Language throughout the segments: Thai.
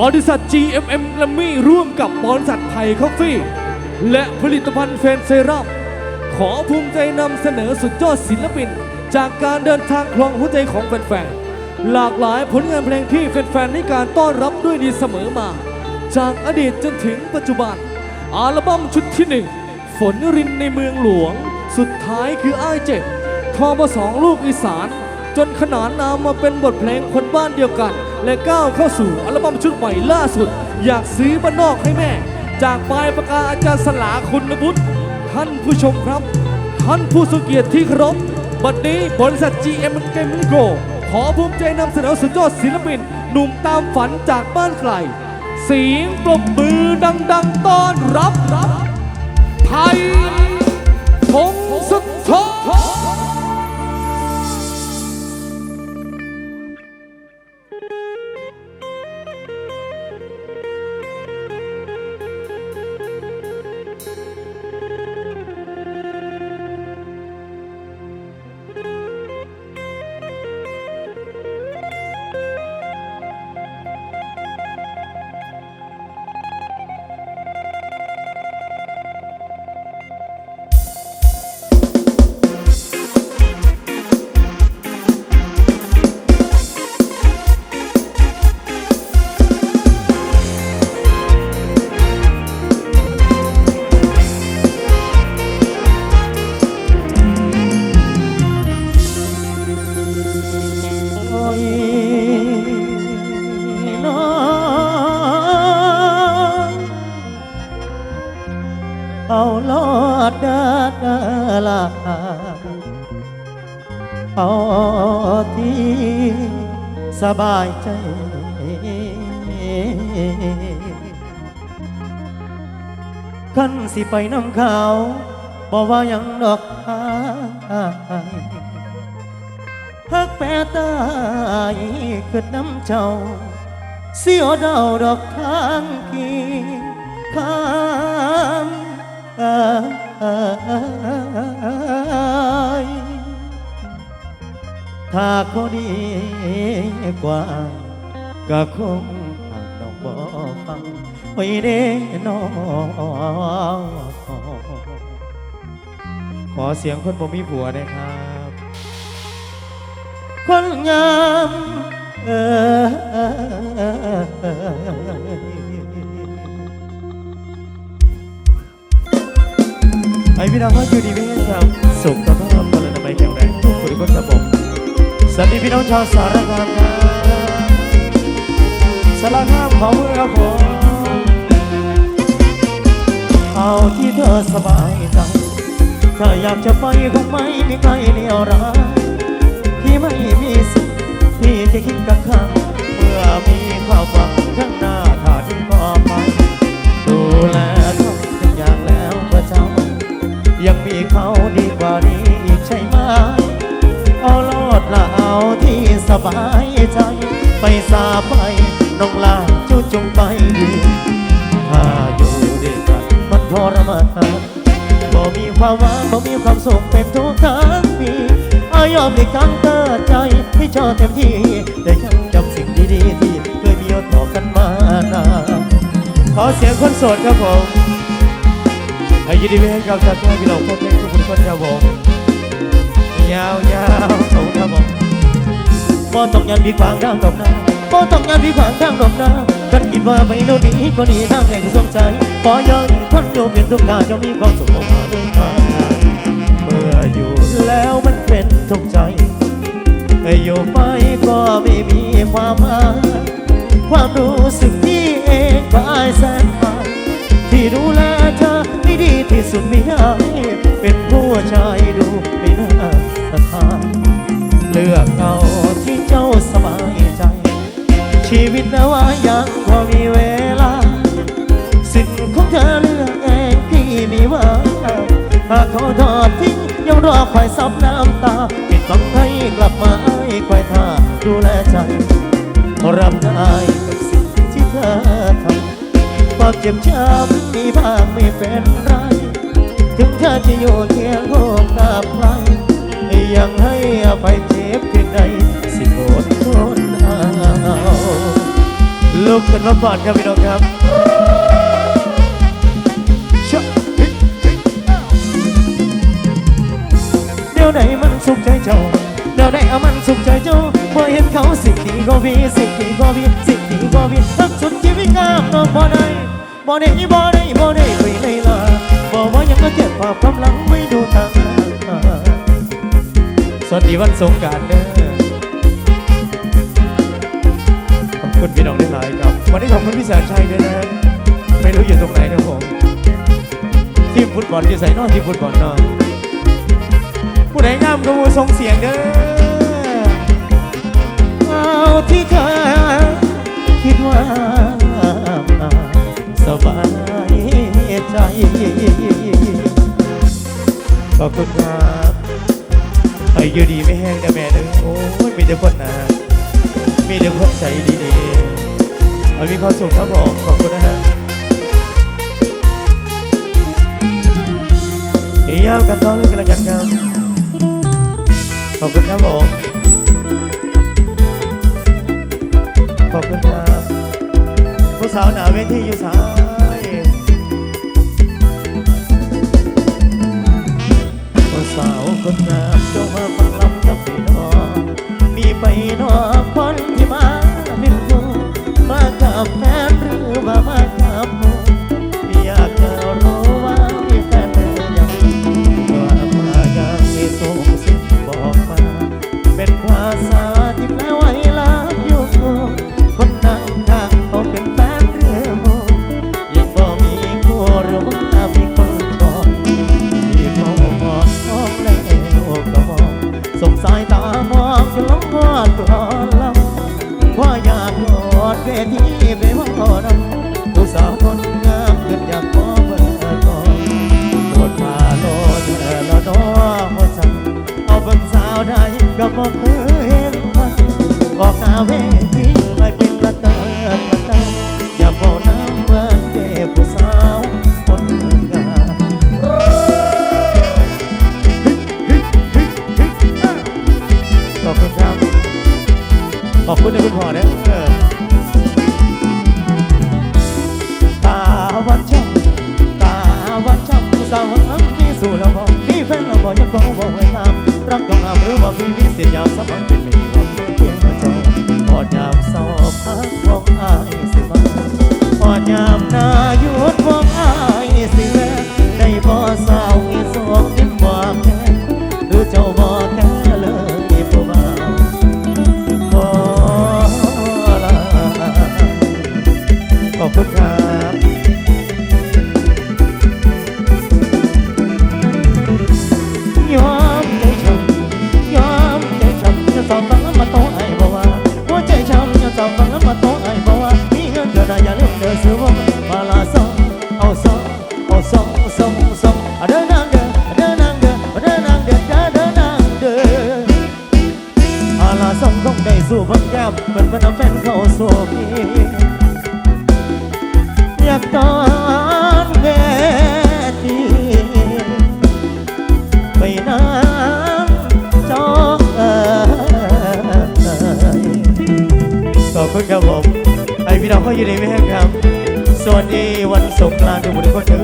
บริษัท GMM และมี่ร่วมกับบริษัทไทยคอฟฟี่ และผลิตภัณฑ์เฟนเซรั่มขอภูมิใจนำเสนอสุดยอดศิลปิน จากการเดินทางคลองหัวใจของแฟนๆ หลากหลายผลงานเพลงที่แฟนๆให้การต้อนรับด้วยดีเสมอมา จากอดีตจนถึงปัจจุบัน อัลบั้มชุดที่หนึ่งฝนรินในเมืองหลวง สุดท้ายคืออ้ายเจ็บทอมาสองลูกอีสาน จนขนานนามมาเป็นบทเพลงคนบ้านเดียวกัน และก้าวเข้าสู่อัลบั้มชุดใหม่ล่าสุด อยากซื้อบ้านนอกให้แม่ จากปลายประกาอาจารย์สลาคุณบุตรท่านผู้ชมครับ ท่านผู้สุเกียรติที่เคารพบัดนี้บริษัท GM g a m i n g o ขอภูมิใจนำเสนอสุดยอดศิลปิน หนุ่มตามฝันจากบ้านไกลเสียงปรบมือดัง ๆต้อนรับรับไทยพงศ สบายใจ ขันสิไปน้ำขาวบอกว่ายังดอกทางฮักแปรตายขึ้นน้ำเจ้า เสียวดาวดอกทางกีข้ามอ่ย ถ้าเขาดีกว่า ก็คงหากน้องบ่ฟังไว้เด้น้องขอเสียงคนบ่มีผัวนะครับ คนงามเอไอพี่น้องก็อยู่ดีไม่ให้ครับสุขภาพพลนามัยแข็งแรงทุกคนกคนครับผม สวัสดีพี่น้องชาวสารคามครับสารคามขอมือครับผมเอาที่เธอสบายใจถ้าอยากจะไปคงไม่มีใครเดียวรักที่ไม่มีสิทธิ์ที่จะคิดกับข้างเมื่อมีความหวังข้าง ไปสาไป น้องลาจุจงไป ถ้าอยู่ด้วยกันมันทรมานบ่มีความหวังบ่มีความสุขเป็นทุกครั้งปีอายอมในครั้งเกิดใจให้เจอเต็มที่ แต่ยังจำสิ่งดีๆที่เคยมีต่อกันมานานขอเสียงคนโสดครับผมให้ยินดีให้กับชาวไทยพี่น้องคนเพลงทุกคนครับผมยาวยาวๆขอบคุณครับผม บ่ต้องยันพี่ขวางทางดอกนาบ่ต้องยันพี่ขวางทางดอกนากันคิดว่าไม่โน่นนี้ก็ดีทางแห่งสมใจพอยังคนโยมเป็นทุกการจะมีความสุขออกมาด้วยกันเมื่ออยู่แล้วมันเป็นทุกข์ใจให้อยู่ไปก็ไม่มีความหมายความรู้สึกที่เองก็อายแสนไปที่ดูแลเธอไม่ดีที่สุดไม่ได้เป็นผู้ชายดูไม่น่าศรัทธาเลือกเอา จ้าสบายใจ ชีวิตนะว่ายังพอมีเวลา สิ่งของเธอเลือกเองพี่มีว่าหากเขาทอดทิ้งยังรอคอยซับน้ำตาปิดบังให้กลับมาให้คอยท่าดูแลใจรับได้กับสิ่งที่เธอทำความเจ็บช้ำมีบ้างไม่เป็นไร ถึงเธอจะอยู่เคียงคู่กับใครยังให้อภัยเจ็บเพียง ใดสิโกรธทนเอาลุกขึ้นมาก่อนครับพี่น้องครับชะเดี๋ยวไหนมันสุขใจเจ้าเดี๋ยวไหนเอามันสุขใจเจ้าพอเห็นเขาสิ่งดีก็วีสิ่งดีก็วีสิ่งดีก็วีทั้งสุดชีวิตงามน้องบ่ได้บ่ได้บ่ได้บ่ได้ไปเลยล่ะบอกว่ายังก็เก็บภาพความหลังไม่ดูทางหน้าสวัสดีวันสงกรารเด้อ คุณพี่น้องได้หลายครับ วันนี้ขอบคุณพี่แสนชัยด้วยนะไม่รู้อยู่ตรงไหนนะผมทีมฟุตบอลอยู่ใส่นอกทีมฟุตบอลนอะผู้ใดงามก็มูส่งเสียงเด้อเอาที่เธอคิดว่าสบายใจขอบคุณครับไอ้อยู่ดีไม่แห้งนะแม่เด้อโอ้ยมีแต่คนนะ มีแต่คนใจดีๆเอามีความสุขครับผมขอบคุณนะฮะยาวกันต่อเลยกันละกันครับขอบคุณครับผมขอบคุณครับผู้สาวหนาเวทีอยู่สาวาวใดก็บอกเคยเห็นมันออกหน้าเวทีไม่เป็นกระเตอร์กระเตออย่าบอกน้ำเมื่อเก็บผู้สาวคนงามขอบคุณครับขอบคุณนะคุณพ่อเนะเออตาวันช่องตาวันช่องสาวน้ำมีสู่แล้วบอกมีแฟนแล้วบอกยังบอกบอกไว้ตา รักต้องหามหรือว่ามีวิสิทธิ์ยามสมังเป็นไม่ว่เพียงมาจอพอดาว มาลาซองเอาซองเอาซองซองซองเดินนางเดินเดินนางเดินเดินนางเดินเดินนางเดินอาลาส่งต้องได้สู่พังแก้มเป็นพนักแฟนเขาสู่พี่อยากตอนเวทีไปน้ำจอเอ่ยขอบคุณครับผมไอพี่น้องเขาอยู่ในแม่ครับ สวัสดีวันสงกรานต์ทุกคนเด้อ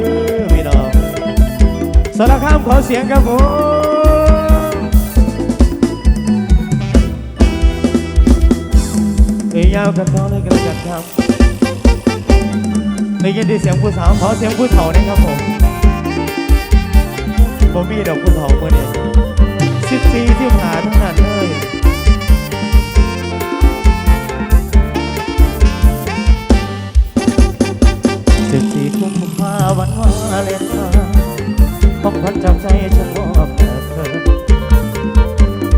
พี่น้องสารคามขอเสียงครับผมเอ้ยยาวกันต่อเลยกันกันครับได้ยินด้เสียงผู้สาวขอเสียงผู้เฒ่านะครับผมผมมีดอกผู้เฒ่าเมื่อนี้สิบสี่ที่หาทั้งนั้นเลย วัญจากใจฉันมอบแด่เธอ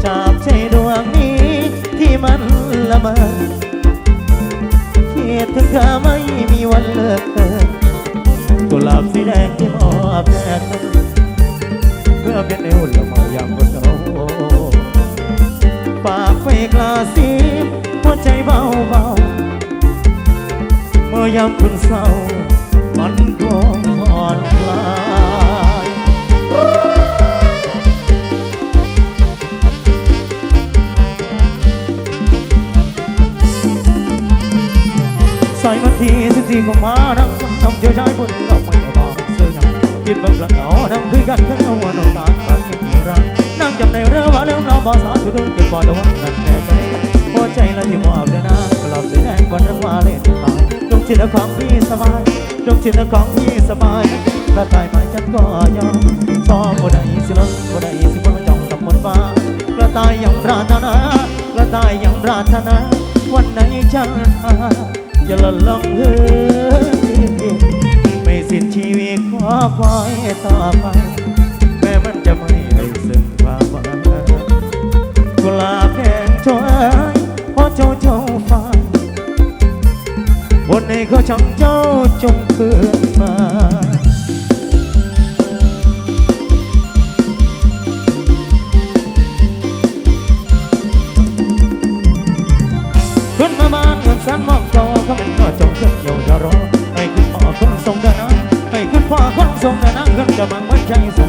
จากใจดวงนี้ที่มันละเมอคิดถึงเธอไม่มีวันเลิกเธอกุหลาบสีแดงที่มอบแด่เธอเพื่อเป็นในหุ่นละมอย่างคนเราปากไฟกลาสีหัวใจเบาเบาเมื่อยามคุณเศร้า อยมันทีสีของมานั่งทำเจ้าชายคนเราไม่บอกเสื้อยังคิดบางครั้งเอานั่งคุยกันแค่เอาวันน้ำตากันไม่มีรักนั่งจำในเรื่องว่าเรื่องเราบอกสาธุดุเก็บปอดเอาไว้นั่นแน่ใจหัวใจเราที่มอบเดินหน้ากลับใจแสดงก่อนรักว่าเล่นตายจงจิตของพี่สบายจงจิตของพี่สบายถ้าตายไปฉันก็ยอมสองบ่ได้สิลงบ่ได้สิบ่จ้องกับหมดฟ้ากระต่ายยังปรารถนากระต่ายยังปรารถนาวันไหนฉันหา จะละลงเฮ้ยไม่สิ้นชีวิตขอคอยต่อไป แม้มันจะไม่ให้ซึ่งความหวังกุหลาบแดงช่วยพอเจ้าเจ้าฟ้าบนในเขาช่องเจ้าจงคืนมา James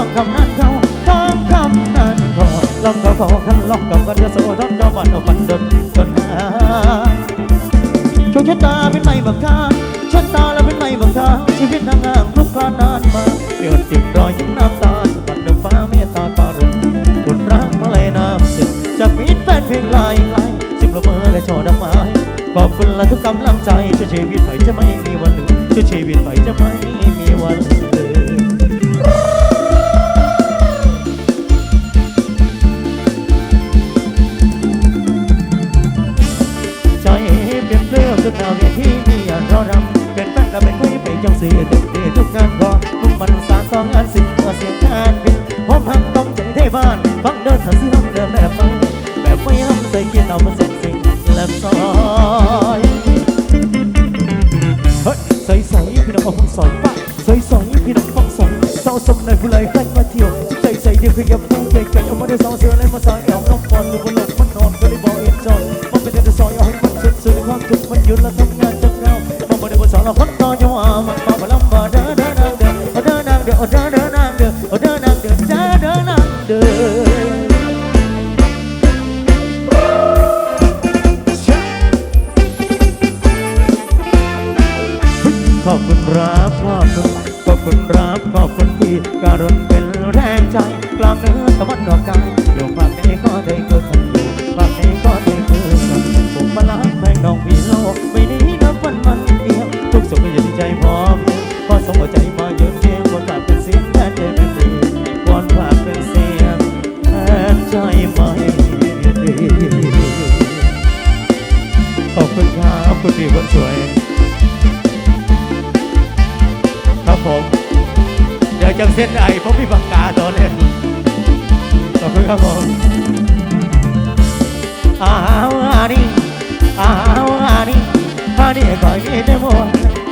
อนท่องคำนั้นเขาท่องคำนั้นขอลองก็ขอขันลองกับกันจะโซ่ท่องจอบันเอาบันเดินจนหาโชคชะตาเป็นไม่บังคับชะตาแล้วเป็นไม่บังคับชีวิตนางงามทุกข์นานมาเดือดติดรอยยิ้มน้ำตาบันเดินฟ้าเมตตาตารุณคุณรักมาเลยน้ำสิจากมิตรแฟนเพลงลายลายสิบละเมอและช่อดอกไม้ขอบคุณและทุกกำลังใจช่วยชีวิตไปจะไม่มีวันลืมช่วยชีวิตไปจะไม่มีวัน เด็กดีทุกงานก็มุ่งมันสานต้องานสิ่งว่าเสียงงานบินพร้อมหักต้องใจเทบ้านฟังเดินถ้าเสียงเดินแบบไปแบบไม่ห้ำใจเกียร์เอามาเสร็จสิ่งแลบซอยเฮ้ยใส่ใส่พี่น้องฟังสอยป้าใส่ใส่พี่น้องฟังสอยเศร้าสมในผู้ไหลใครมาเที่ยวใจใส่เดียวขยับตัวใจกันเอามาได้สองเสือเลยมาใส่เอาน้องปอนหรือบนหลบมันนอนก็เลยบอกเอ็นจอยมันเป็นเด็กซอยเอาให้มันสุดสุดความทุกมันยุดแล้วทำ สมหัวใจบ่เยุดเพียงบ่กลับเป็นเสียงแทนใจเป็นียวอนฝากเป็นเสียงแทนใจไม่ดีขอบคุณครับคุณพี่คนสวย ครับผม เดี๋จังเส้นไอ้พราะพี่ปากกาตอนนี้ขอบคุณครับผมอ้าวอานีอ้าวอานีพาดีก่อยมีแต่มั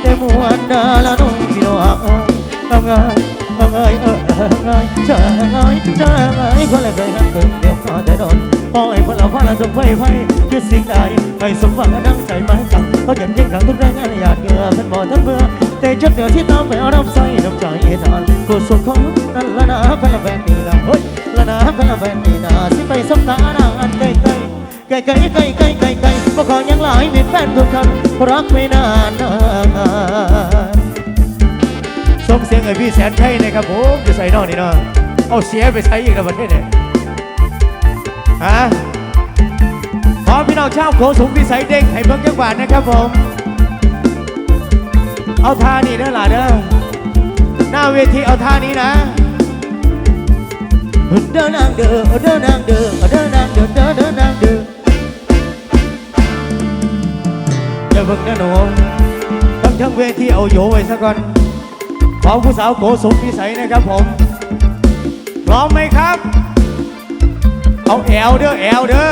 để muôn đã là nung vì đó ông ơi ông ơi ông ơi chờ ơi chờ ơi có lẽ gây hận từng điều có thể đồn mọi vẫn là hoa là rừng vây vây cứ xin đại ngày sống vàng đang chảy mãi chẳng có nhận những nắng thức đang ăn nhạt ngựa phân bò thân mưa. Để chất nửa thiết tâm phải áo đông say đồng trời yên hòn cuộc sống khó là là nã phải là vẹn đi là hối là nã phải là vẹn đi là xin bay sống ta đang ăn cây cây cây cây cây cây. ายมีแฟนทุกท่านรักไม่นานส่งเสียงไอ้พี่แสนชัยนะครับผมจะใส่นอกนี่เนาะเอาเสียไปใช้อีกแล้วประเทศเนี่ยฮะขอพี่น้องชาวโขสูงพิสัยเด้งให้เบิ่งจังหวัดนะครับผม เอาท่านี้เด้อล่ะเด้อหน้าเวทีเอาท่านี้นะเดินนางเด้อเดินนางเด้อเดินนางเด้อเดินเดินนางเด้อ เพิ่งนะหนูทั้งทั้งเวทีเอาโยไว้ซะก่อนขอผู้สาวโกสมพิสัยนะครับผม พร้อมไหมครับ เอาแอลเด้อแอลเด้อ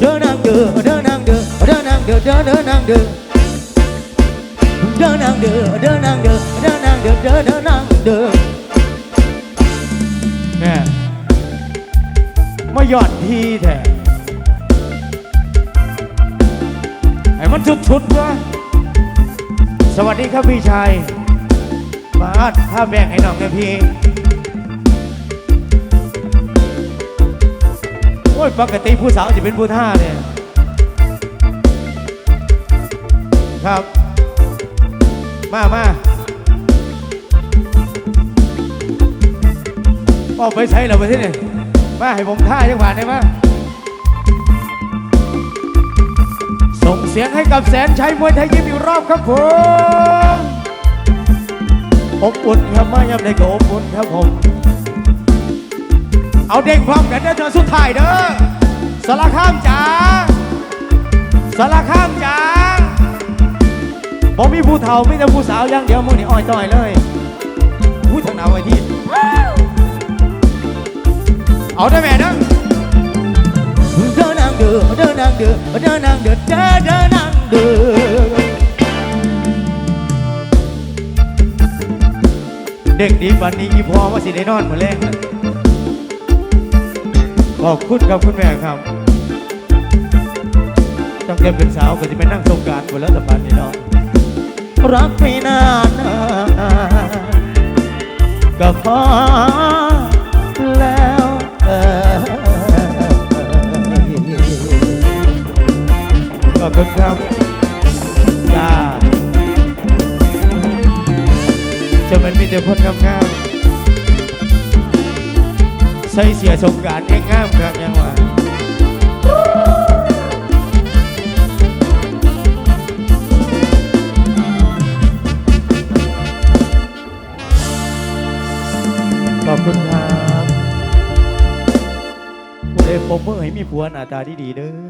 เดินนางเด้อเดินนางเด้อเดินนางเด้อเดินเดินนางเด้อเดินนางเด้อเดินนางเด้อเดินนางเด้อเดินเดินนางเด้อแน่มาหย่อดทีแท้ มันชุดๆวะสวัสดีครับพี่ชายมาถ้าแบ่งให้น้องนะพี่ โอ้ย ปกติผู้สาวจะเป็นผู้ท่าเนี่ย ครับ มามาออกไปใช้เราไปที่นี่มาให้ผมท่าจังหวะได้ไหม ส่งเสียงให้กับแสนชัยมวยไทยยิมอีกรอบครับผมอบอุ่นครับมายามใดก็อบอุ่นครับผม เอาเด้งพร้อมกันเด้อเธอสุดท้ายเด้อสารข้ามจ๋าสารข้ามจ๋าบอกมีผู้เฒ่าไม่แต่ผู้สาวอย่างเดียวมึงนี่อ้อยต้อยเลยผู้ทางหนาวไอ้ที่เอาได้แม่นะ เดินนางเดือเดินนางเดือเดินเดินนางเดือเด็กดีวันนี้อีพอว่าสิได้นอนเมือแรงขอบคุณครับคุณแม่ครับตั้งแต่เป็นสาวก็จะไปนั่งสงการหมดแล้วแต่ปันนี้เนาะรักไม่นานก็พอ แต่คนงามๆใส่เสียสงกรารงามครับยังว่าขอบคุณครับผู้ใดปมเมื่อให้มีผัวหน้าตาที่ดีๆเด้อ